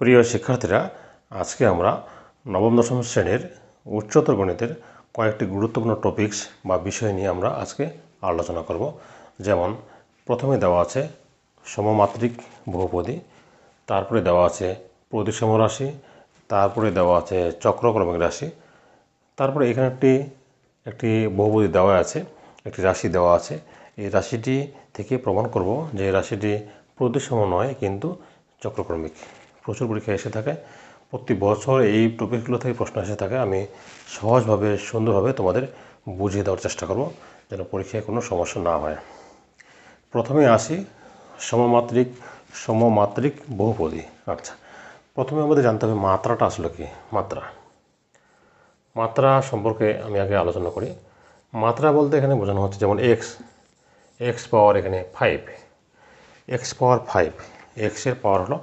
প্রিয় শিক্ষার্থীরা, আজকে আমরা নবম, দশম শ্রেণির উচ্চতর গণিতের কয়েকটি গুরুত্বপূর্ণ টপিকস বা বিষয় নিয়ে আমরা আজকে আলোচনা করব। যেমন, প্রথমে দেওয়া আছে সমমাত্রিক বহুপদী, তারপরে দেওয়া আছে প্রতিসম রাশি, তারপরে দেওয়া আছে চক্রক্রমিক রাশি। তারপরে এখানে একটি একটি বহুপদী দেওয়া আছে, একটি রাশি দেওয়া আছে। এই রাশিটি থেকে প্রমাণ করব যে রাশিটি প্রতিসম নয়, কিন্তু চক্রক্রমিক। প্রচুর পরীক্ষা এসে থাকে। প্রতি বছর এই টপিকগুলো থেকে প্রশ্ন এসে থাকে। আমি সহজভাবে, সুন্দরভাবে তোমাদের বুঝিয়ে দেওয়ার চেষ্টা করব যেন পরীক্ষায় কোনো সমস্যা না হয়। প্রথমে আসি সমমাত্রিক সমমাত্রিক বহুপদী। আচ্ছা প্রথমে আমাদের জানতে হবে মাত্রাটা আসলে কি? মাত্রা। মাত্রা সম্পর্কে আমি আগে আলোচনা করি। মাত্রা বলতে এখানে বোঝানো হচ্ছে যেমন এক্স এক্স পাওয়ার এখানে ফাইভ এক্স পাওয়ার ফাইভ এক্সের পাওয়ার হলো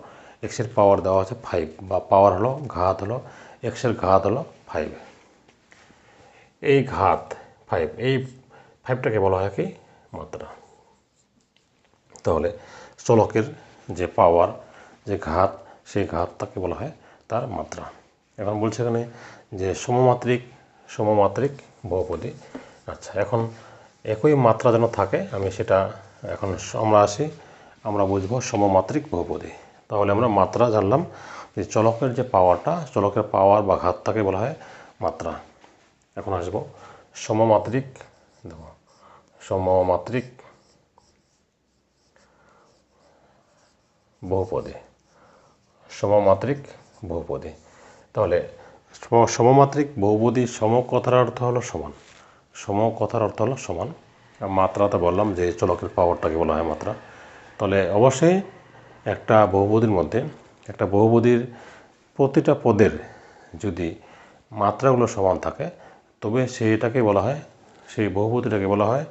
এক্সের পাওয়ার দেওয়া আছে ফাইভ বা পাওয়ার হলো, ঘাত হলো এক্সের ঘাত হলো ফাইভ এই ঘাত ফাইভ এই ফাইভটাকে বলা হয় কি? মাত্রা। তাহলে চলকের যে পাওয়ার যে ঘাত, সেই ঘাতটাকে বলা হয় তার মাত্রা। এখন বলছে এখানে যে সমমাত্রিক সমমাত্রিক বহুপদী। আচ্ছা এখন একই মাত্রা যেন থাকে, আমি সেটা এখন আমরা আসি, আমরা বুঝব সমমাত্রিক বহুপদী। তাহলে আমরা মাত্রা জানলাম যে চলকের যে পাওয়ারটা, চলকের পাওয়ার বা ঘাতটাকে বলা হয় মাত্রা। এখন আসব সমমাত্রিক, দেখো, সমমাত্রিক বহুপদী সমমাত্রিক বহুপদী। তাহলে সম- সমমাত্রিক বহুপদী সম কথার অর্থ হলো সমান। সম কথার অর্থ হলো সমান। মাত্রাতে বললাম যে চলকের পাওয়ারটাকে বলা হয় মাত্রা। তাহলে অবশ্যই একটা বহুপদীর মধ্যে, একটা বহুপদীর প্রতিটা পদের যদি মাত্রাগুলো সমান থাকে, তবে সেইটাকে বলা হয়, সেই বহুপদীটাকে বলা হয়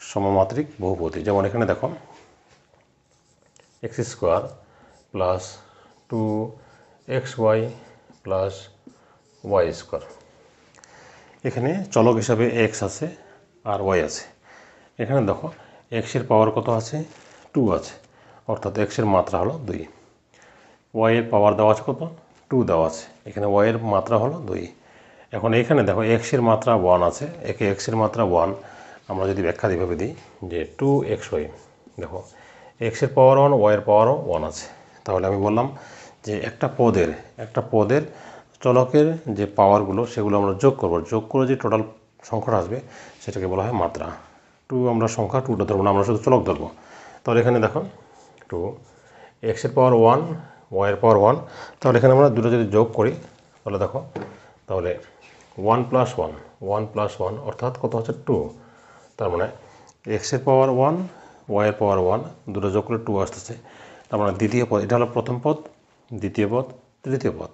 সমমাত্রিক বহুপদী। যেমন এখানে দেখো, x square plus two x y plus y square. এখানে চলক হিসাবে এক্স আছে আর ওয়াই আছে। এখানে দেখো, এক্সের পাওয়ার কত আছে? টু আছে। অর্থাৎ এক্সের মাত্রা হলো দুই। ওয়াইয়ের পাওয়ার দেওয়া আছে কত? টু দেওয়া আছে। এখানে ওয়াইয়ের মাত্রা হলো দুই। এখন এখানে দেখো এক্সের মাত্রা ওয়ান আছে। একে এক্সের মাত্রা ওয়ান আমরা যদি ব্যাখ্যা এইভাবে দিই যে টু এক্স ওয়াই দেখো এক্সের পাওয়ার ওয়ান ওয়াইয়ের পাওয়ারও ওয়ান আছে। তাহলে আমি বললাম যে একটা পদের একটা পদের চলকের যে পাওয়ারগুলো সেগুলো আমরা যোগ করব। যোগ করে যে টোটাল সংখ্যাটা আসবে, সেটাকে বলা হয় মাত্রা। টু আমরা সংখ্যা টুটা ধরবো না, আমরা শুধু চলক ধরবো। তাহলে এখানে দেখো টু এক্সের পাওয়ার ওয়ান ওয়াইয়ের পাওয়ার ওয়ান তাহলে এখানে আমরা দুটো যদি যোগ করি, তাহলে দেখো, তাহলে one plus one one plus one অর্থাৎ কত হচ্ছে টু তার মানে এক্সের পাওয়ার ওয়ান ওয়াইয়ের পাওয়ার ওয়ান দুটো যোগ করে টু আসতেছে, তার মানে দ্বিতীয় পদ, এটা হলো প্রথম পদ, দ্বিতীয় পদ, তৃতীয় পদ,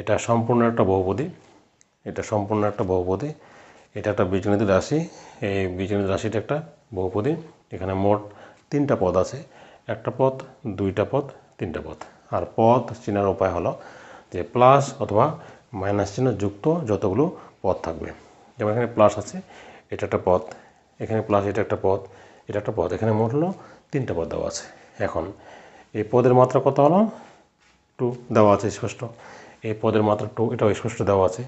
এটা সম্পূর্ণ একটা বহুপদী, এটা সম্পূর্ণ একটা বহুপদী, এটা একটা বীজগণিত রাশি, এই বীজগণিত রাশিটা একটা বহুপদী, এখানে মোট তিনটা পদ আছে একটা পথ, দুইটা পথ, তিনটা পথ। আর পথ চেনার উপায় হলো যে প্লাস অথবা মাইনাস চিহ্ন যুক্ত যতগুলো পথ থাকবে। যেমন এখানে প্লাস আছে, এটা একটা পথ, এখানে প্লাস এটা একটা পথ, এটা একটা পথ, এখানে মোট হলো তিনটা পথ দেওয়া আছে। এখন, এই পদের মাত্রা কত হলো? টু দেওয়া আছে স্পষ্ট। এই পদের মাত্রা টু এটাও স্পষ্ট দেওয়া আছে।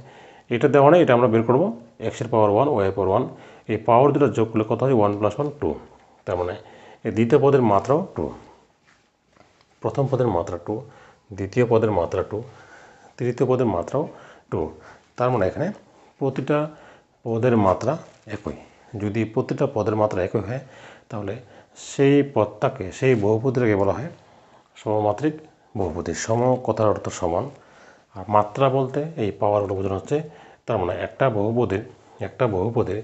এটা দেওয়া নেই এটা আমরা বের করব এক্সের power one y power one এই পাওয়ার দুটো যোগ করলে কত হয়? ওয়ান প্লাস ওয়ান টু তার মানে এই দ্বিতীয় পদের মাত্রাও টু। প্রথম পদের মাত্রা টু, দ্বিতীয় পদের মাত্রা টু, তৃতীয় পদের মাত্রাও টু। তার মানে এখানে প্রতিটা পদের মাত্রা একই। যদি প্রতিটা পদের মাত্রা একই হয়, তাহলে সেই পদটাকে, সেই বহুপদীটাকে বলা হয় সমমাত্রিক বহুপদী। সম কথার অর্থ সমান। আর মাত্রা বলতে এই পাওয়ারগুলো বোঝানো হচ্ছে, তার মানে একটা বহুপদীর একটা বহুপদীর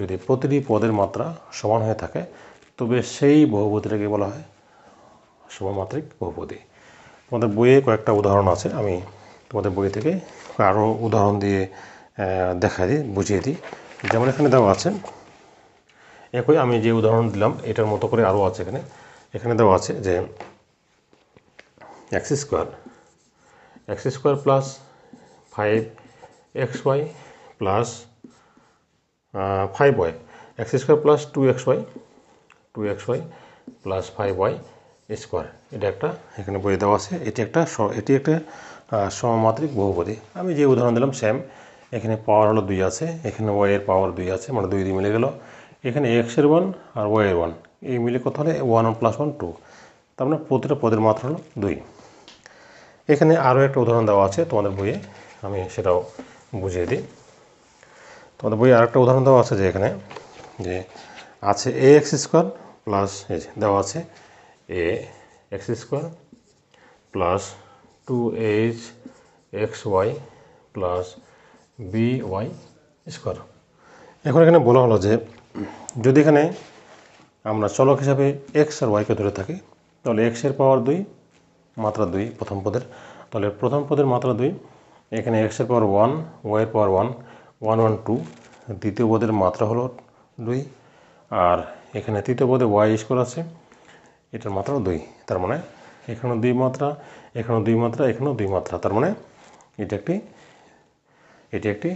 যদি প্রতিটি পদের মাত্রা সমান হয়ে থাকে তবে সেই বহুপদীটাকে বলা হয় সমমাত্রিক বহুপদী। তোমাদের বইয়ে কয়েকটা উদাহরণ আছে, আমি তোমাদের বই থেকে আরও উদাহরণ দিয়ে দেখা দিই, বুঝিয়ে দিই। যেমন এখানে দেওয়া আছে, একই আমি যে উদাহরণ দিলাম, এটার মতো করে আরও আছে এখানে। এখানে দেওয়া আছে যে x square x square plus five x y plus five y, x square plus two x y two x y plus five y square এটা একটা এখানে বইয়ে দেওয়া আছে। এটি একটা এটি একটা সমমাত্রিক বহুপদী। আমি যে উদাহরণ দিলাম সেম এখানে পাওয়ার হলো দুই আছে, এখানে ওয়াই এর পাওয়ার দুই আছে মানে দুই দিয়ে মিলে গেল। এখানে এক্সের ওয়ান আর ওয়াই এর ওয়ান এই মিলে কত হলে one one plus one two তার মানে প্রতিটা পদের মাত্রা হলো দুই। এখানে আরও একটা উদাহরণ দেওয়া আছে তোমাদের বইয়ে, আমি সেটাও বুঝিয়ে দিই। তোমাদের বইয়ে আরেকটা উদাহরণ দেওয়া আছে যে এখানে, যে আছে এ এক্স স্কোয়ার প্লাস এই দেওয়া আছে, a, x square plus two h x y plus b y square. এখন এখানে বলা হলো যে, যদি এখানে আমরা চলক হিসাবে এক্স আর ওয়াইকে ধরে থাকি, তাহলে এক্সের পাওয়ার দুই, মাত্রা দুই প্রথম পদের। তাহলে প্রথম পদের মাত্রা দুই, এখানে এক্সের পাওয়ার ওয়ান ওয়াইয়ের power one one one two দ্বিতীয় পদের মাত্রা হলো দুই, আর এখানে তৃতীয় পদে ওয়াই স্কোয়ার আছে। এটার মাত্রা দুই। তার মানে এখানেও দুই মাত্রা, এখানেও দুই মাত্রা, এখানেও দুই মাত্রা। তার মানে এটা একটি, এটি একটি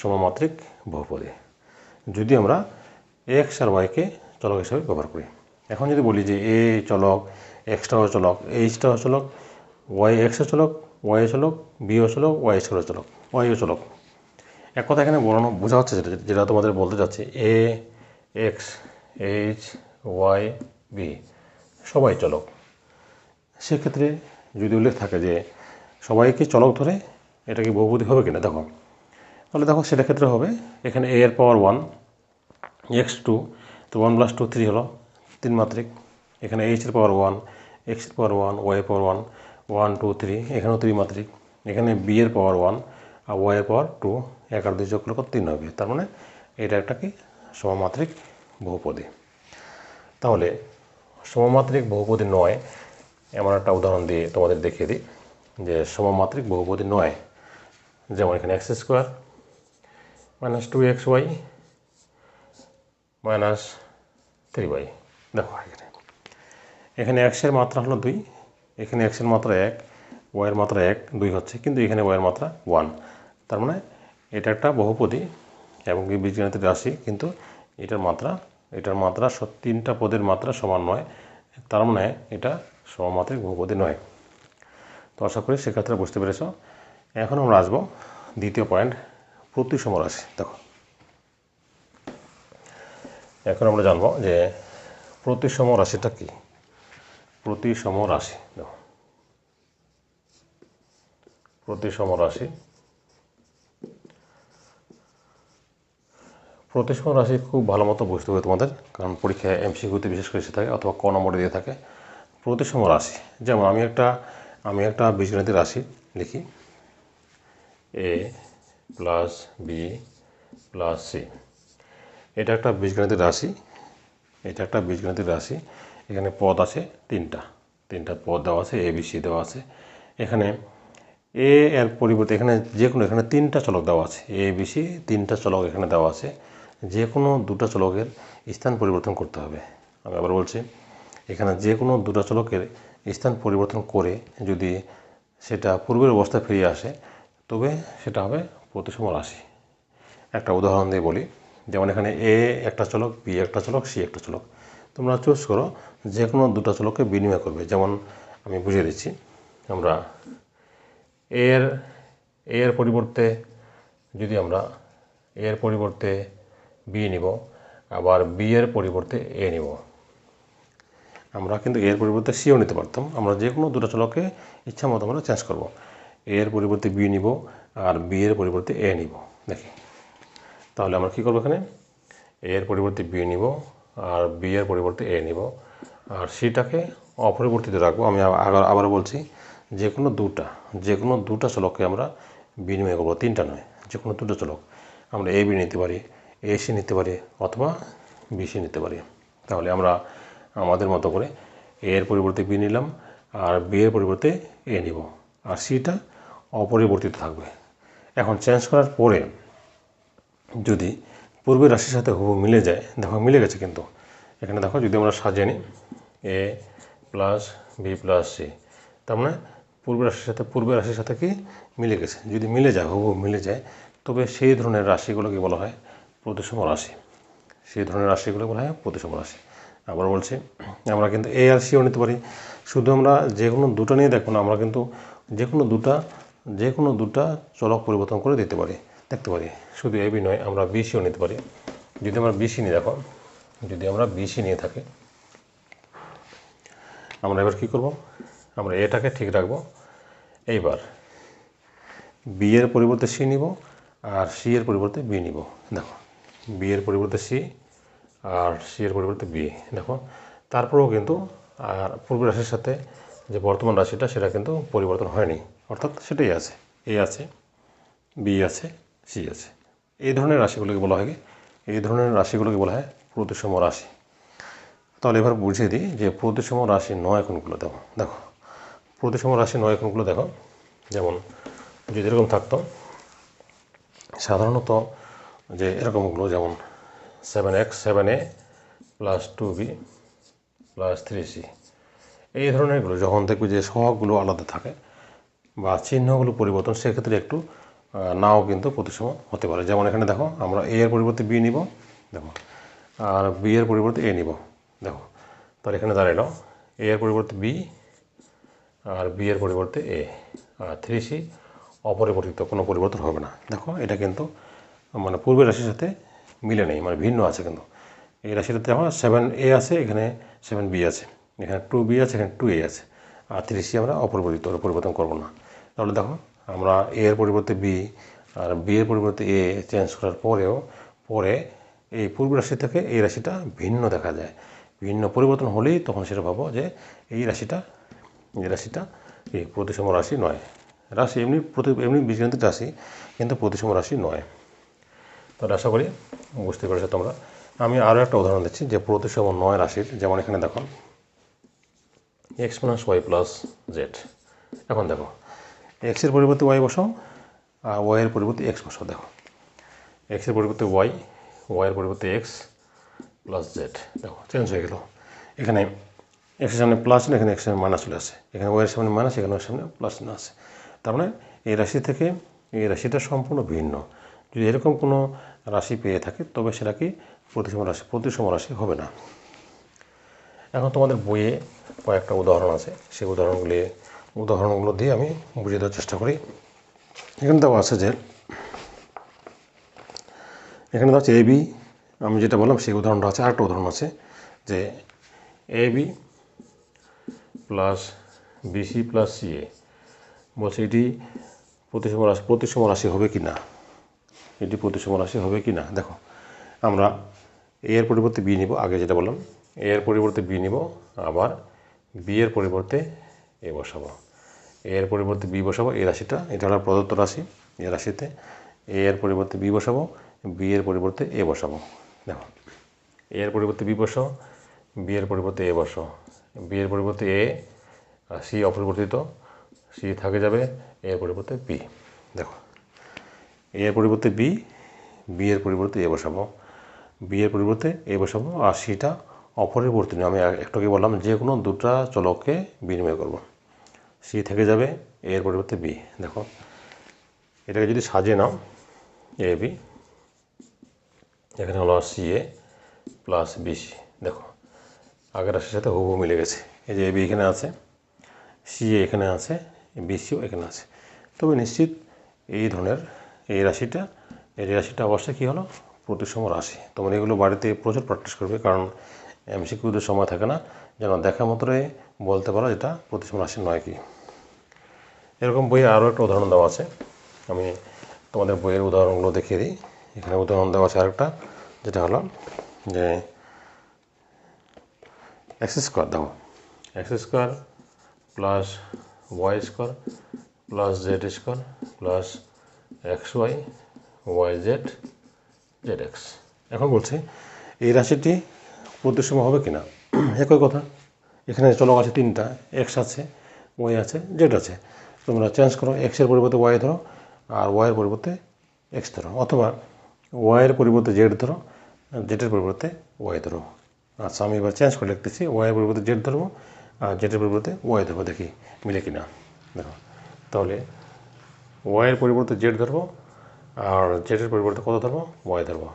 সমমাত্রিক বহুপদী। যদি আমরা এক্স আর ওয়াইকে চলক হিসাবে ব্যবহার করি। এখন যদি বলি যে এ চলক এক্সটাও চলক এইচটাও চলক ওয়াই এক্সও চলক ওয়াই চলক বিও চলক ওয়াই স্কোর চলক ওয়াইও চলক। এক কথা এখানে বোঝা হচ্ছে যেটা যেটা তোমাদের বলতে চাচ্ছি a x h y b সবাই চলক। সেক্ষেত্রে যদি উল্লেখ থাকে যে সবাইকে চলক ধরে, এটা কি বহুপদী হবে কিনা? দেখো। তাহলে দেখো সেটা ক্ষেত্রে হবে। এখানে এ এর পাওয়ার ওয়ান এক্স টু তো ওয়ান প্লাস টু থ্রি হলো তিন মাত্রিক। এখানে এইচ এর পাওয়ার ওয়ান এক্সের power one y power one one two three এখানেও থ্রি মাত্রিক। এখানে বি এর পাওয়ার ওয়ান আর ওয়াই এর পাওয়ার টু এক আর দুই যোগ করলে তিন হবে। তার মানে এটা একটা কি? সমমাত্রিক বহুপদী। তাহলে সমমাত্রিক বহুপদী নয়, এমন একটা উদাহরণ দিয়ে তোমাদের দেখিয়ে দিই, যে সমমাত্রিক বহুপদী নয়, যেমন এখানে x square minus two x y minus three y. দেখো এখানে। এখানে এক্সের মাত্রা হলো দুই, এখানে এক্সের মাত্রা এক ওয়াইয়ের মাত্রা এক, দুই হচ্ছে, কিন্তু এখানে ওয়াইয়ের মাত্রা ওয়ান। তার মানে এটা একটা বহুপদী এবং কি বীজগণিতের রাশি, কিন্তু এটার মাত্রা এটার মাত্রা তিনটা পদের মাত্রা সমান নয়। তার মানে এটা সমমাত্রিক বহুপদী নয়। তো আশা করি সেক্ষেত্রে বুঝতে পেরেছ। এখন আমরা আসব দ্বিতীয় পয়েন্ট প্রতিসম রাশি দেখো। এখন আমরা জানব যে প্রতিসম রাশিটা কি? প্রতিসম রাশি দেখো। প্রতিসম রাশি প্রতিসম রাশি খুব ভালো মতো বুঝতে হবে তোমাদের, কারণ পরীক্ষায় এমসিকিউতে বিশেষ করে এসে থাকে অথবা ক নম্বরে দিয়ে থাকে। প্রতিসম রাশি, যেমন আমি একটা আমি একটা বীজগণিতের রাশি লিখি। A plus b plus c এটা একটা বীজগণিতের রাশি, এটা একটা বীজগণিতের রাশি। এখানে পদ আছে তিনটা তিনটা পদ দেওয়া আছে এ বি সি দেওয়া আছে। এখানে এ এর পরিবর্তে এখানে যে কোনো এখানে তিনটা চলক দেওয়া আছে। এ বি সি তিনটা চলক এখানে দেওয়া আছে। যে কোনো দুটো চলকের স্থান পরিবর্তন করতে হবে। আমি আবার বলছি, এখানে যে কোনো দুটো চলকের স্থান পরিবর্তন করে যদি সেটা পূর্বের অবস্থায় ফিরে আসে, তবে সেটা হবে প্রতিসম রাশি। একটা উদাহরণ দিয়ে বলি, যেমন এখানে এ একটা চলক বি একটা চলক সি একটা চলক। তোমরা চুজ করো যে কোনো দুটো চলককে বিনিময় করবে। যেমন আমি বুঝিয়ে দিচ্ছি, আমরা এর এর পরিবর্তে যদি আমরা এর পরিবর্তে বি নিব, আবার বি এর পরিবর্তে এ নিব। আমরা কিন্তু এর পরিবর্তে সিও নিতে পারতাম। আমরা যে কোনো দুটো চলকে ইচ্ছা মতো আমরা চেঞ্জ করব। এর পরিবর্তে বি নিব আর বি এর পরিবর্তে এ নিব। দেখি। তাহলে আমরা কী করব এখানে? এর পরিবর্তে বি নিব আর বি এর পরিবর্তে এ নিব। আর সিটাকে অপরিবর্তিত রাখব। আমি আবার আবার বলছি, যে কোনো দুটা, যে কোনো দুটা চলককে আমরা বিনিময় করব। তিনটা নয়, যে কোনো দুটো চলক। আমরা এ বি নিতে পারি। এ সি নিতে পারি অথবা বি সি নিতে পারি। তাহলে আমরা আমাদের মতো করে এর পরিবর্তে বি নিলাম আর বি এর পরিবর্তে এ নিব। আর সিটা অপরিবর্তিত থাকবে। এখন চেঞ্জ করার পরে যদি পূর্বের রাশির সাথে হুবহু মিলে যায়, দেখো মিলে গেছে কিন্তু। এখানে দেখো যদি আমরা সাজিয়ে নিই, a plus b plus c. তার মানে পূর্বের রাশির সাথে, পূর্বের রাশির সাথে কি মিলে গেছে? যদি মিলে যায়, হুবহু মিলে যায়, তবে সেই ধরনের রাশিগুলোকে বলা হয় প্রতিসম রাশি। সেই ধরনের রাশিগুলো বলা হয় প্রতিসম রাশি। আবার বলছি, আমরা কিন্তু এ আর সিও নিতে পারি। শুধু আমরা যে কোনো দুটো নিয়ে দেখুন, আমরা কিন্তু যে কোনো দুটা যে কোনো দুটা চলক পরিবর্তন করে দিতে পারি, দেখতে পারি। শুধু এবি নয়, আমরা বিসিও নিতে পারি। যদি আমরা বিসি নিয়ে দেখো, যদি আমরা বিসি নিয়ে থাকি, আমরা এবার কী করব? আমরা এটাকে ঠিক রাখব। এইবার বি এর পরিবর্তে সি নিব আর সি এর পরিবর্তে বি নিব। দেখো বি এর পরিবর্তে সি আর সি এর পরিবর্তে বি দেখো। তারপরেও কিন্তু, আর পূর্ব রাশির সাথে যে বর্তমান রাশিটা, সেটা কিন্তু পরিবর্তন হয়নি। অর্থাৎ সেটাই আছে। এ আছে বি আছে সি আছে। এই ধরনের রাশিগুলোকে বলা হয় এই ধরনের রাশিগুলোকে বলা হয় প্রতিসম রাশি। তাহলে এবার বুঝিয়ে দিই যে প্রতিসম রাশি নয় কোনগুলো, দেখো। দেখো, প্রতিসম রাশি নয় কোনগুলো, দেখো। যেমন যদি এরকম থাকতো, সাধারণত যে এরকমগুলো যেমন seven x seven a plus two b plus three c এই ধরনেরগুলো যখন দেখবে যে সহগগুলো আলাদা থাকে বা চিহ্নগুলো পরিবর্তন, সেক্ষেত্রে একটু নাও কিন্তু প্রতিসম হতে পারে। যেমন এখানে দেখো, আমরা এ এর পরিবর্তে বি নিব, দেখো, আর বি এর পরিবর্তে এ নিব, দেখো। তাহলে এখানে দাঁড়াল এ এর পরিবর্তে বি আর বি এর পরিবর্তে এ আর থ্রি সি অপরিবর্তিত, কোনো পরিবর্তন হবে না। দেখো, এটা কিন্তু মানে পূর্বের রাশির সাথে মিলে নেই মানে ভিন্ন আছে কিন্তু। এই রাশিটাতে আমার সেভেন এ আছে, এখানে সেভেন বি আছে। এখানে টু বি আছে, এখানে টু এ আছে। আর থ্রি সি আমরা অপরিবর্তিত পরিবর্তন করব না। তাহলে দেখো, আমরা এ এর পরিবর্তে বি আর বি এর পরিবর্তে এ চেঞ্জ করার পরেও, পরে এই পূর্ব রাশি থেকে এই রাশিটা ভিন্ন দেখা যায়। ভিন্ন পরিবর্তন হলেই তখন সেটা ভাবো যে এই রাশিটা এই রাশিটা এই প্রতিসম রাশি নয়। রাশি এমনি প্রতি, এমনি বীজগণিতিক রাশি কিন্তু প্রতিসম রাশি নয়। তাহলে আশা করি বুঝতে পেরেছ তোমরা। আমি আরও একটা উদাহরণ দিচ্ছি যে প্রতিসম নয় রাশির, যেমন এখানে দেখো x plus y plus z. এখন দেখো এক্সের পরিবর্তে ওয়াই বসাও, আর ওয়াইয়ের পরিবর্তে এক্স বসাও, দেখো। এক্সের পরিবর্তে ওয়াই ওয়াইয়ের পরিবর্তে এক্স প্লাস জেড। দেখো, চেঞ্জ হয়ে গেল। এখানে এক্সের সামনে প্লাস না এখানে এক্সের মাইনাস চলে আসে এখানে ওয়াইয়ের সামনে মাইনাস, এখানে ওয়াইয়ের সামনে প্লাস না আসে তার মানে এই রাশি থেকে এই রাশিটা সম্পূর্ণ ভিন্ন। যদি এরকম কোনো রাশি পেয়ে থাকে, তবে সেটা কি প্রতিসম রাশি? প্রতিসম রাশি হবে না। এখন তোমাদের বইয়ে কয়েকটা উদাহরণ আছে। সেই উদাহরণগুলি, উদাহরণগুলো দিয়ে আমি বুঝিয়ে দেওয়ার চেষ্টা করি। এখানে দেওয়া আছে যে, এখানে দেওয়া আছে এ বি আমি যেটা বললাম সেই উদাহরণটা আছে। আরেকটা উদাহরণ আছে যে a b plus b c plus c a বলছে এটি প্রতিসম রাশি প্রতিসম রাশি হবে কি না এটি প্রতিসম রাশি হবে কি না দেখো আমরা এ এর পরিবর্তে বি নিব আগে যেটা বললাম এ এর পরিবর্তে বি নিব আবার বি এর পরিবর্তে এ বসাবো এ এর পরিবর্তে বি বসাবো এই রাশিটা এটা হলো প্রদত্ত রাশি এই রাশিতে এ এর পরিবর্তে বি বসাবো বি এর পরিবর্তে এ বসাবো দেখো এ এর পরিবর্তে বি বসাও বি এর পরিবর্তে এ বসাও বি এর পরিবর্তে এ আর সি অপরিবর্তিত সি থাকে যাবে এ এর পরিবর্তে বি দেখো এ এর পরিবর্তে বি বি এর পরিবর্তে এ বসাবো। বি এর পরিবর্তে এ বসাবো আর সিটা অপরিবর্তনীয় আমি একটু আগে বললাম যে কোনো দুটা চলককে বিনিময় করব। সি থেকে যাবে এ এর পরিবর্তে বি দেখো। এটাকে যদি সাজিয়ে নাও এ বি এখানে হলো সি এ প্লাস বিসি দেখো। আগের রাশির সাথে হুবহু মিলে গেছে। এই যে এ বি এখানে আছে সি এ এখানে আছে বি বিসিও এখানে আছে। তবে নিশ্চিত এই ধরনের এই রাশিটা এই রাশিটা অবশ্যই কী হলো? প্রতিসম রাশি। তোমরা এগুলো বাড়িতে প্রচুর প্র্যাকটিস করবে, কারণ এমসিকিউদের সময় থাকে না। যেন দেখা মাত্রে বলতে পারো এটা প্রতিসম রাশি নয় কি। এরকম বইয়ে আরও একটা উদাহরণ দেওয়া আছে। আমি তোমাদের বইয়ের উদাহরণগুলো দেখিয়ে দিই। এখানে উদাহরণ দেওয়া আছে আরেকটা, যেটা হলো যে এক্স স্কোয়ার দেখো। X square plus y square plus z square plus x y y z z x এখন বলছে, এই রাশিটি প্রতিসম হবে কি না একই কথা, এখানে চলক আছে তিনটা এক্স আছে ওয়াই আছে জেড আছে। তোমরা চেঞ্জ করো এক্সের পরিবর্তে ওয়াই ধরো, আর ওয়াইয়ের পরিবর্তে এক্স ধরো, অথবা ওয়াইয়ের পরিবর্তে জেড ধরো জেডের পরিবর্তে ওয়াই ধরো। আচ্ছা আমি এবার চেঞ্জ করে লিখতেছি ওয়াইয়ের পরিবর্তে জেড ধরবো, আর জেডের পরিবর্তে ওয়াই ধরবো, দেখি মিলে কি না দেখো, তাহলে ওয়াইয়ের পরিবর্তে জেড ধরবো, আর জেডের পরিবর্তে কত ধরবো? ওয়াই ধরবো।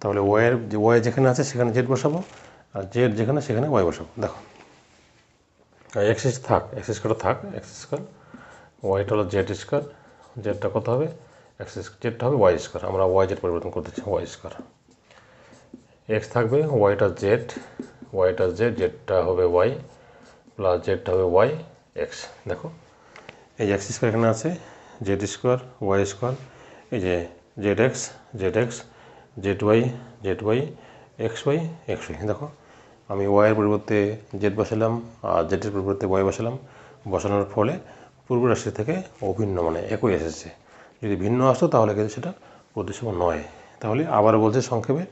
তাহলে ওয়াইয়ের ওয়াই যেখানে আছে সেখানে জেড বসাবো, আর জেড যেখানে সেখানে ওয়াই বসাবো। দেখো। এক্স থাক এক্স স্কোয়ার থাক এক্স স্কোয়ার ওয়াইটা হলো জেড স্কোয়ার জেডটা কত হবে? এক্স জেডটা হবে ওয়াই স্কোয়ার আমরা ওয়াই জেড পরিবর্তন করতেছি ওয়াই স্কোয়ার এক্স থাকবে ওয়াইটা জেড ওয়াইটা জেড জেডটা হবে ওয়াই প্লাস জেডটা হবে ওয়াই এক্স দেখো। এই এক্স স্কোয়ার এখানে আছে জেড স্কোয়ার ওয়াই স্কোয়ার এই যে z x z x z y z y x y x y দেখো। আমি ওয়াইয়ের পরিবর্তে জেড বসালাম, আর জেডের পরিবর্তে ওয়াই বসালাম। বসানোর ফলে পূর্ব রাশি থেকে অভিন্ন মানে একই এসেছে। যদি ভিন্ন আসতো, তাহলে কিন্তু সেটা প্রতিসম নয়। তাহলে আবার বলছে সংক্ষেপে,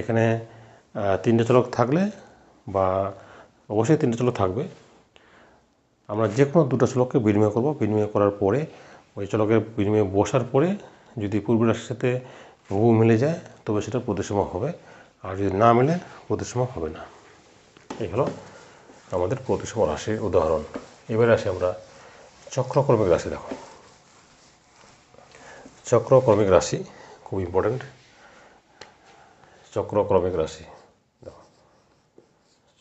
এখানে তিনটে চলক থাকলে বা অবশ্যই তিনটে চলক থাকবে। আমরা যে কোনো দুটো চলককে বিনিময় করব। বিনিময় করার পরে ওই চলকের বিনিময়ে বসার পরে যদি পূর্ব রাশির সাথে হুবহু মিলে যায়, তবে সেটা প্রতিসম হবে। আর যদি না মিলে প্রতিসম হবে না। এই হলো আমাদের প্রতিসম রাশির উদাহরণ। এবারে আসি আমরা চক্রক্রমিক রাশি দেখো। চক্রক্রমিক রাশি খুব ইম্পর্ট্যান্ট চক্রক্রমিক রাশি দেখো।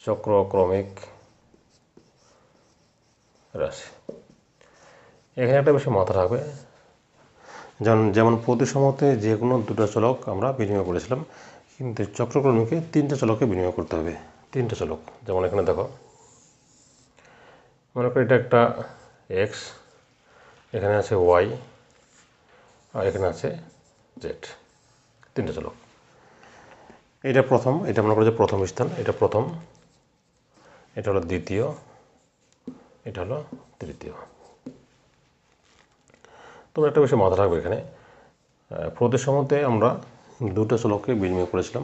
চক্রক্রমিক রাশি। এখানে একটা বিষয় মাথা রাখবে। যেমন যেমন প্রতিসমতে যে কোনো দুটো চলক আমরা বিনিময় করেছিলাম, কিন্তু চক্রক্রমিকে তিনটে চলকে বিনিময় করতে হবে। তিনটে চলক। যেমন এখানে দেখো, মনে করি এটা একটা এক্স এখানে আছে ওয়াই আর এখানে আছে জেড তিনটে চলক। এটা প্রথম, এটা মনে করো যে প্রথম স্থান, এটা প্রথম, এটা হলো দ্বিতীয়, এটা হলো তৃতীয়। তোমরা একটা বিষয় মাথা রাখবে এখানে। আহ, প্রতিসমতে আমরা দুটো চলককে বিনিময় করেছিলাম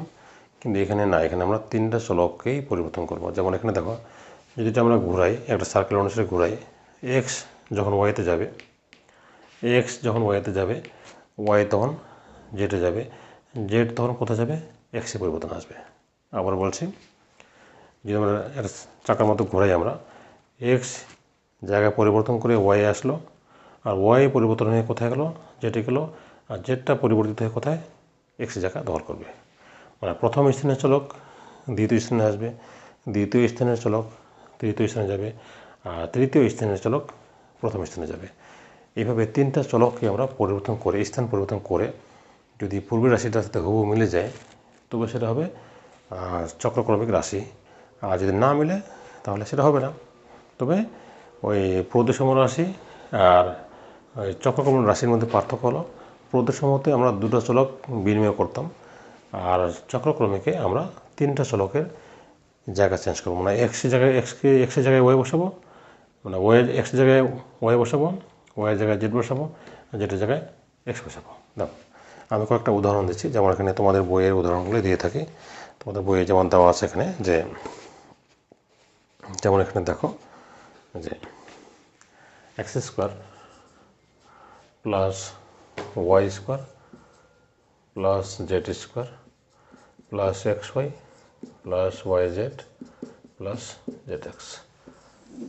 কিন্তু এখানে না এখানে আমরা তিনটা চলককেই পরিবর্তন করব। যেমন এখানে দেখো যদি আমরা ঘুরাই একটা সার্কেল অনুসারে ঘুরাই এক্স যখন ওয়াইতে যাবে এক্স যখন ওয়াইতে যাবে ওয়াই তখন জেটে যাবে জেড তখন কোথায় যাবে? এক্সে পরিবর্তন আসবে। আবার বলছি যদি আমরা চাকার মতো ঘোরাই আমরা এক্স জায়গা পরিবর্তন করে ওয়াই আসলো আর ওয়াই পরিবর্তন হয়ে কোথায় গেলো? জেটে গেলো। আর জেটটা পরিবর্তিত হয়ে কোথায়? এক্স জায়গা দখল করবে। মানে প্রথম স্থানের চলক, দ্বিতীয় স্থানে আসবে। দ্বিতীয় স্থানের চলক, তৃতীয় স্থানে যাবে। আর তৃতীয় স্থানের চলক প্রথম স্থানে যাবে। এইভাবে তিনটা চলককে আমরা পরিবর্তন করে, স্থান পরিবর্তন করে যদি পূর্বের রাশিটার সাথে হুবহু মিলে যায়, তবে সেটা হবে চক্রক্রমিক রাশি। আর যদি না মিলে, তাহলে সেটা হবে না। তবে ওই প্রদেশম রাশি আর ওই চক্রক্রমণ রাশির মধ্যে পার্থক্য হলো প্রদেশমতে আমরা দুটো চলক বিনিময় করতাম আর চক্রক্রমিকে আমরা তিনটা চলকের জায়গা চেঞ্জ করব। মানে এক্সের জায়গায় এক্সকে এক্সের জায়গায় ওয়ে বসাবো মানে ওয়াই এক্সের জায়গায় ওয়ে বসাবো ওয়াইয়ের জায়গায় জেড বসাবো, আর জায়গায় এক্স বসাবো। দেখো আমি কয়েকটা উদাহরণ দিচ্ছি, যেমন এখানে তোমাদের বইয়ের উদাহরণগুলো দিয়ে থাকি। তোমাদের বইয়ে যেমন দেওয়া আছে এখানে যে, যেমন এখানে দেখো যে x square plus y square plus z square plus x y plus y z plus z x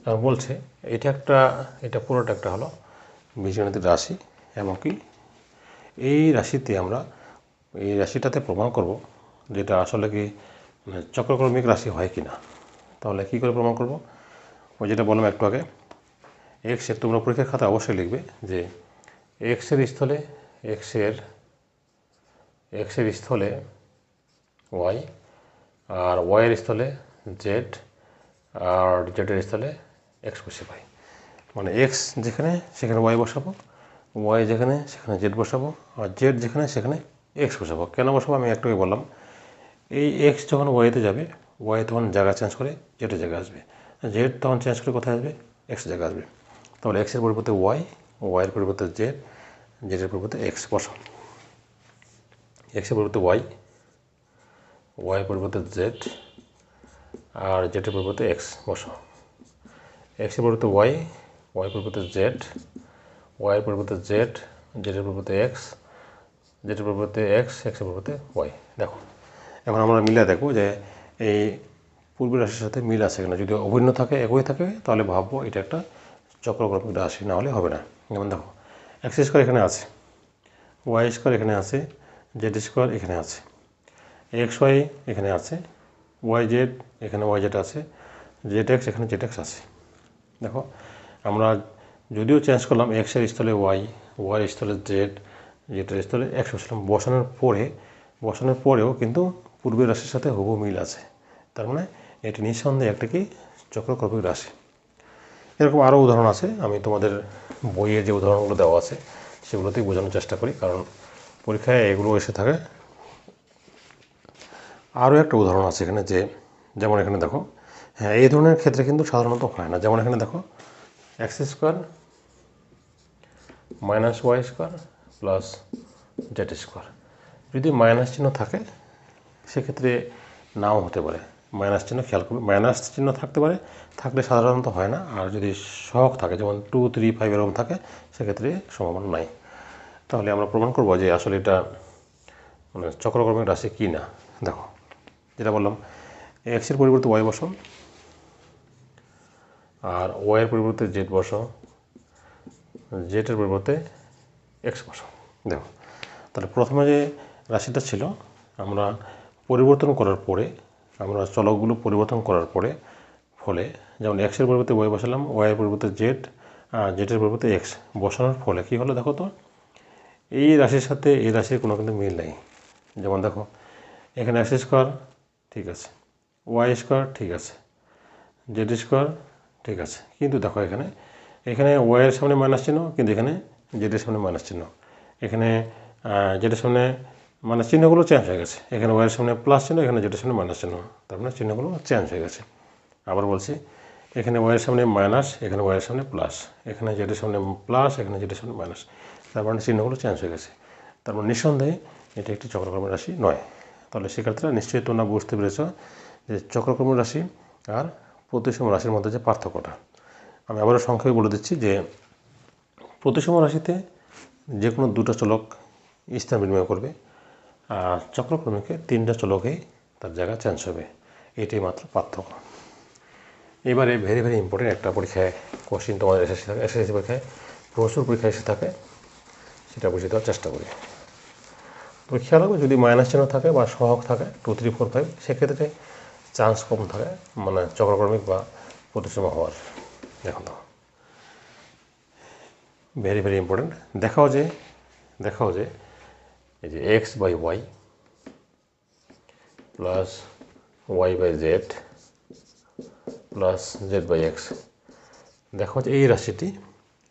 আর বলছে, এটা একটা, এটা পুরোটা একটা হলো বীজগণিতের রাশি, এমনকি এই রাশিতে আমরা, এই রাশিটাতে প্রমাণ করব যেটা আসলে কি মানে চক্রক্রমিক রাশি হয় কি না তাহলে কী করে প্রমাণ করব? ওই যেটা বললাম একটু আগে এক্সের তোমরা পরীক্ষার খাতা অবশ্যই লিখবে যে এক্সের স্থলে এক্সের এক্সের স্থলে ওয়াই আর ওয়াইয়ের স্থলে জেড আর জেডের স্থলে এক্স বসে পাই। মানে এক্স যেখানে, সেখানে ওয়াই বসাবো ওয়াই যেখানে, সেখানে জেড বসাবো আর জেড যেখানে, সেখানে এক্স বসাবো। কেন বসাবো? আমি একটু আগে বললাম। এই এক্স যখন ওয়াইতে যাবে ওয়াই তখন জায়গা চেঞ্জ করে জেডের জায়গায় আসবে। জেড তখন চেঞ্জ করে কোথায় আসবে? এক্স জায়গায় আসবে। তাহলে এক্সের পরিবর্তে ওয়াই ওয়াইয়ের পরিবর্তে জেড জেডের পরিবর্তে এক্স বসাও এক্সের পরিবর্তে ওয়াই ওয়াইয়ের পরিবর্তে জেড আর জেডের পরিবর্তে এক্স বসাও এক্সের পরিবর্তে ওয়াই ওয়াই পরিবর্তে জেড ওয়াইয়ের পরিবর্তে জেড জেডের পরিবর্তে এক্স জেডের পরিবর্তে এক্স এক্সের পরিবর্তে ওয়াই দেখো এখন আমরা মিলে দেখো যে এই পূর্বের রাশির সাথে মিল আছে কিনা যদি অভিন্ন থাকে একই থাকে তাহলে ভাববো এটা একটা চক্রক্রমিক রাশি না হলে হবে না যেমন দেখো এক্স স্কোয়ার এখানে আছে ওয়াই স্কোয়ার এখানে আছে জেড স্কোয়ার এখানে আছে এক্স ওয়াই এখানে আছে ওয়াই জেড এখানে ওয়াই জেড আছে জেড এক্স এখানে জেড এক্স আছে। দেখো, আমরা যদিও চেঞ্জ করলাম এক্সের স্থলে ওয়াই ওয়াই স্থলে জেড জেডের স্থলে এক্স বসালাম, বসানোর পরে, বসানোর পরেও কিন্তু পূর্বের রাশির সাথে হুবহু মিল আছে। তার মানে এটি নিঃসন্দেহে একটা কি চক্রকর্মিক রাশি। এরকম আরও উদাহরণ আছে, আমি তোমাদের বইয়ে যে উদাহরণগুলো দেওয়া আছে, সেগুলোতেই বোঝানোর চেষ্টা করি, কারণ পরীক্ষায় এগুলো এসে থাকে। আরও একটা উদাহরণ আছে এখানে যে, যেমন এখানে দেখো হ্যাঁ এই ধরনের ক্ষেত্রে কিন্তু সাধারণত হয় না। যেমন এখানে দেখো, x square minus y square plus z square. যদি মাইনাস চিহ্ন থাকে, সেক্ষেত্রে নাও হতে পারে। মাইনাস চিহ্ন খেয়াল করবে, মাইনাস চিহ্ন থাকতে পারে থাকলে সাধারণত হয় না। আর যদি শখ থাকে, যেমন টু থ্রি ফাইভ এরকম থাকে, সেক্ষেত্রে সম্ভাবনা নাই। তাহলে আমরা প্রমাণ করব যে আসলে এটা মানে চক্রকর্মের রাশি কি না। দেখো, যেটা বললাম এক্সের পরিবর্তে ওয়াই বসাও আর ওয়াইয়ের পরিবর্তে জেড বসাও জেডের পরিবর্তে এক্স বসাও দেখো, তাহলে প্রথমে যে রাশিটা ছিল, আমরা পরিবর্তন করার পরে, আমরা চলকগুলো পরিবর্তন করার পরে, ফলে যেমন এক্সের পরিবর্তে ওয়াই বসালাম ওয়াইয়ের পরিবর্তে জেড আর জেডের পরিবর্তে এক্স বসানোর ফলে কী হলো দেখো তো? এই রাশির সাথে এই রাশির কোনো কিন্তু মিল নেই। যেমন দেখো, এখানে এক্স স্কোয়ার ঠিক আছে। ওয়াই স্কোয়ার ঠিক আছে। জেড স্কোয়ার ঠিক আছে। কিন্তু দেখো এখানে এখানে ওয়াইয়ের সামনে মাইনাস চিহ্ন, কিন্তু এখানে জেডের সামনে মাইনাস চিহ্ন। এখানে জেডের সামনে মানে চিহ্নগুলো চেঞ্জ হয়ে গেছে। এখানে ওয়াইয়ের সামনে প্লাস চিহ্ন, এখানে জেডের সামনে মাইনাস চিহ্ন। তার মানে চিহ্নগুলো চেঞ্জ হয়ে গেছে। আবার বলছি এখানে ওয়াইয়ের সামনে মাইনাস এখানে ওয়াইয়ের সামনে প্লাস এখানে জেডের সামনে প্লাস এখানে জেডের সামনে মাইনাস তার মানে চিহ্নগুলো চেঞ্জ হয়ে গেছে। তার মানে নিঃসন্দেহে এটা একটি চক্রকর্মের রাশি নয়। তাহলে সেক্ষেত্রে নিশ্চয়ই তোমরা বুঝতে পেরেছ যে চক্রকর্মের রাশি আর প্রতিসম রাশির মধ্যে যে পার্থক্যটা। আমি আবারও সংক্ষেপে বলে দিচ্ছি যে প্রতিসম রাশিতে যে কোনো দুটো চলক স্থান বিনিময় করবে আর চক্রক্রমিকে তিনটা চলকেই তার জায়গা চেঞ্জ হবে। এটাই মাত্র পার্থক্য। এবারে ভেরি ভেরি ইম্পর্টেন্ট একটা পরীক্ষায় কোশ্চিন তোমাদের এসএসসি থাকে এসএসসি পরীক্ষায়। প্রচুর পরীক্ষায় এসে থাকে, সেটা বুঝে দেওয়ার চেষ্টা করি। তো খেয়াল যদি মাইনাস চিহ্ন থাকে বা সহক থাকে টু থ্রি ফোর ফাইভ সেক্ষেত্রে চান্স কম থাকে মানে চক্রক্রমিক বা প্রতিসম হওয়ার। দেখো তো। ভেরি ভেরি ইম্পর্টেন্ট দেখাও যে দেখাও যে, এই যে x by y plus y by z plus z by x দেখো এই রাশিটি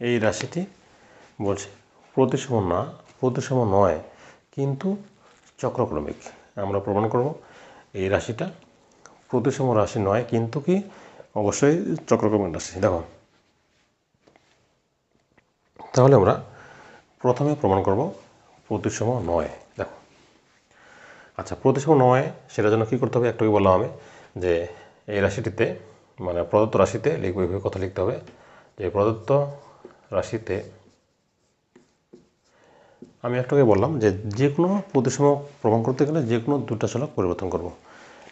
এই রাশিটি বলছে প্রতিসম না প্রতিসম নয়, কিন্তু চক্রক্রমিক আমরা প্রমাণ করব, এই রাশিটা প্রতিসম রাশি নয়, কিন্তু কি অবশ্যই চক্রক্রমিক রাশি। দেখো, তাহলে আমরা প্রথমে প্রমাণ করব প্রতিসম নয়। দেখো আচ্ছা প্রতিসম নয়, সেটার জন্য কী করতে হবে? একটু বললাম আমি যে এই রাশিটিতে মানে প্রদত্ত রাশিতে লিখব, এইভাবে কথা লিখতে হবে যে প্রদত্ত রাশিতে আমি একটাকে বললাম যে যে কোনো প্রতিসম প্রমাণ করতে গেলে যে কোনো দুটা চলক পরিবর্তন করব।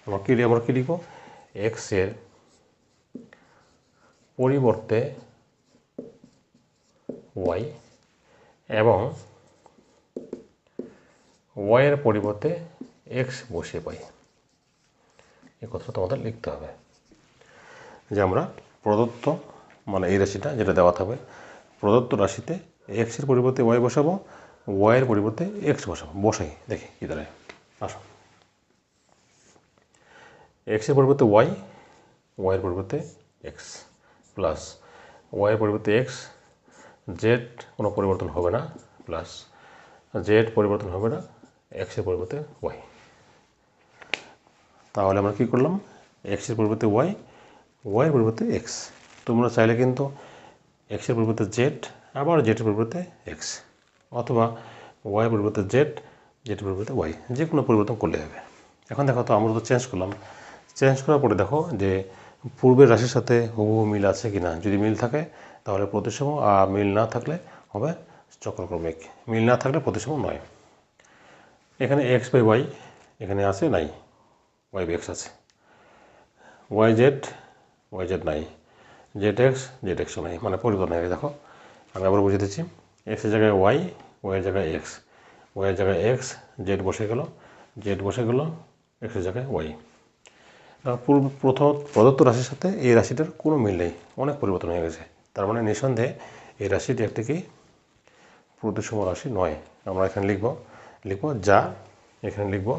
আমরা কী আমরা কী লিখব? এক্সের পরিবর্তে ওয়াই এবং ওয়াইয়ের পরিবর্তে এক্স বসিয়ে পাই। এ কথাটা তোমাদের লিখতে হবে। যে আমরা প্রদত্ত মানে এই রাশিটা যেটা দেওয়া থাকবে, প্রদত্ত রাশিতে এক্সের পরিবর্তে ওয়াই বসাবো ওয়াইয়ের পরিবর্তে এক্স বসাবো। বসাই, দেখি কী দাঁড়ায়। আসো। এক্সের পরিবর্তে ওয়াই ওয়াইয়ের পরিবর্তে এক্স প্লাস ওয়াইয়ের পরিবর্তে এক্স জেড কোনো পরিবর্তন হবে না প্লাস জেড পরিবর্তন হবে না এক্সের পরিবর্তে ওয়াই তাহলে আমরা কী করলাম? এক্সের পরিবর্তে ওয়াই ওয়াইয়ের পরিবর্তে এক্স তোমরা চাইলে কিন্তু এক্সের পরিবর্তে জেড আবার জেডের পরিবর্তে এক্স অথবা ওয়াইয়ের পরিবর্তে জেড জেডের পরিবর্তে ওয়াই যে কোনো পরিবর্তন করলে হবে। এখন দেখো তো, আমরা তো চেঞ্জ করলাম। চেঞ্জ করার পরে দেখো যে পূর্বের রাশির সাথে হুবহু মিল আছে কি না যদি মিল থাকে, তাহলে প্রতিসম আর মিল না থাকলে হবে চক্রক্রমিক। মিল না থাকলে প্রতিসম নয়। এখানে এক্স বাই ওয়াই এখানে আছে নাই। ওয়াই বাই এক্স আছে। ওয়াই জেড ওয়াই জেড নাই জেড এক্স জেড এক্সও নাই মানে পরিবর্তন হয়ে দেখো। আমি আবার বুঝে দিচ্ছি এক্সের জায়গায় ওয়াই ওয়াইয়ের জায়গায় এক্স ওয়াইয়ের জায়গায় এক্স জেড বসে গেল জেড বসে গেল এক্সের জায়গায় ওয়াই পূর্ব প্রথম প্রদত্ত রাশির সাথে এই রাশিটার কোনো মিল নেই, অনেক পরিবর্তন হয়ে গেছে। তার মানে নিঃসন্দেহে এই রাশিটি একটি কি? প্রতিসম রাশি নয়। আমরা এখানে লিখব লিখব যা, এখানে লিখব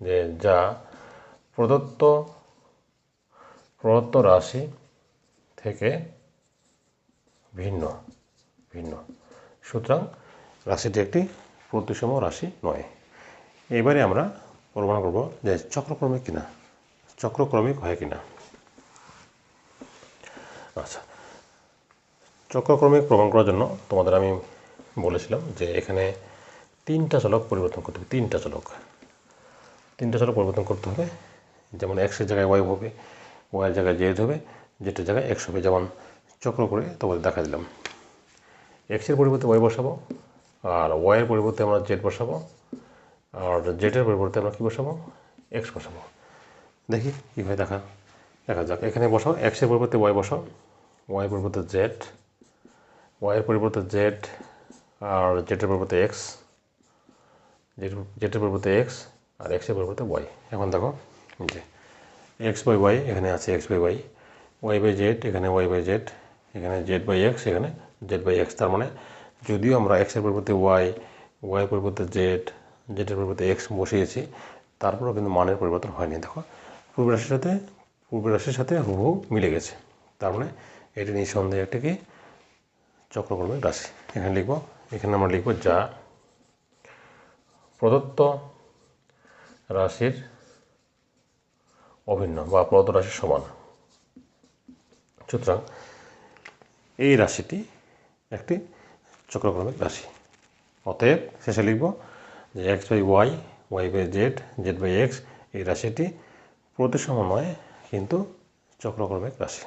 যে যা প্রদত্ত প্রদত্ত রাশি থেকে ভিন্ন ভিন্ন। সুতরাং রাশিটি একটি প্রতিসম রাশি নয়। এবারে আমরা প্রমাণ করব যে চক্রক্রমিক কিনা, চক্রক্রমিক হয় কিনা। আচ্ছা চক্রক্রমিক প্রমাণ করার জন্য তোমাদের আমি বলেছিলাম যে এখানে তিনটা চলক পরিবর্তন করতে হবে, তিনটা চলক। তিনটা চলক পরিবর্তন করতে হবে, যেমন এক্সের জায়গায় ওয়াই হবে ওয়াইয়ের জায়গায় জেড হবে জেটের জায়গায় এক্স হবে। যেমন চক্র করে তোমাদের দেখা দিলাম। এক্সের পরিবর্তে ওয়াই বসাবো, আর ওয়াইয়ের পরিবর্তে আমরা জেড বসাবো, আর জেটের পরিবর্তে আমরা কী বসাবো? এক্স বসাবো। দেখি কী হয় দেখা দেখা যাক। এখানে বসাও এক্সের পরিবর্তে ওয়াই বসাও ওয়াই পরিবর্তে জেড ওয়াইয়ের পরিবর্তে জেড আর জেটের পরিবর্তে এক্স জেটের পরিবর্তে এক্স আর এক্সের পরিবর্তে ওয়াই এখন দেখো যে এক্স বাই ওয়াই এখানে আছে x by y y by z এখানে ওয়াই বাই জেড এখানে জেড বাই এক্স এখানে জেড বাই এক্স তার মানে যদিও আমরা এক্সের পরিবর্তে ওয়াই ওয়াই পরিবর্তে জেড জেডের পরিবর্তে এক্স বসিয়েছি, তারপরেও কিন্তু মানের পরিবর্তন হয়নি। দেখো, পূর্ব রাশির সাথে, পূর্ব রাশির সাথে হুবহু মিলে গেছে, তার মানে এটি নিঃসন্দেহে একটি কি? চক্রকর্মের রাশি। এখানে লিখব, এখানে আমরা লিখব যা প্রদত্ত রাশির অভিন্ন বা প্রদ রাশি সমান। সুতরাং এই রাশিটি একটি চক্রক্রমিক রাশি। অতএব শেষে লিখব যে x by y y by z z by x এই রাশিটি প্রতিসম নয় কিন্তু চক্রক্রমিক রাশি।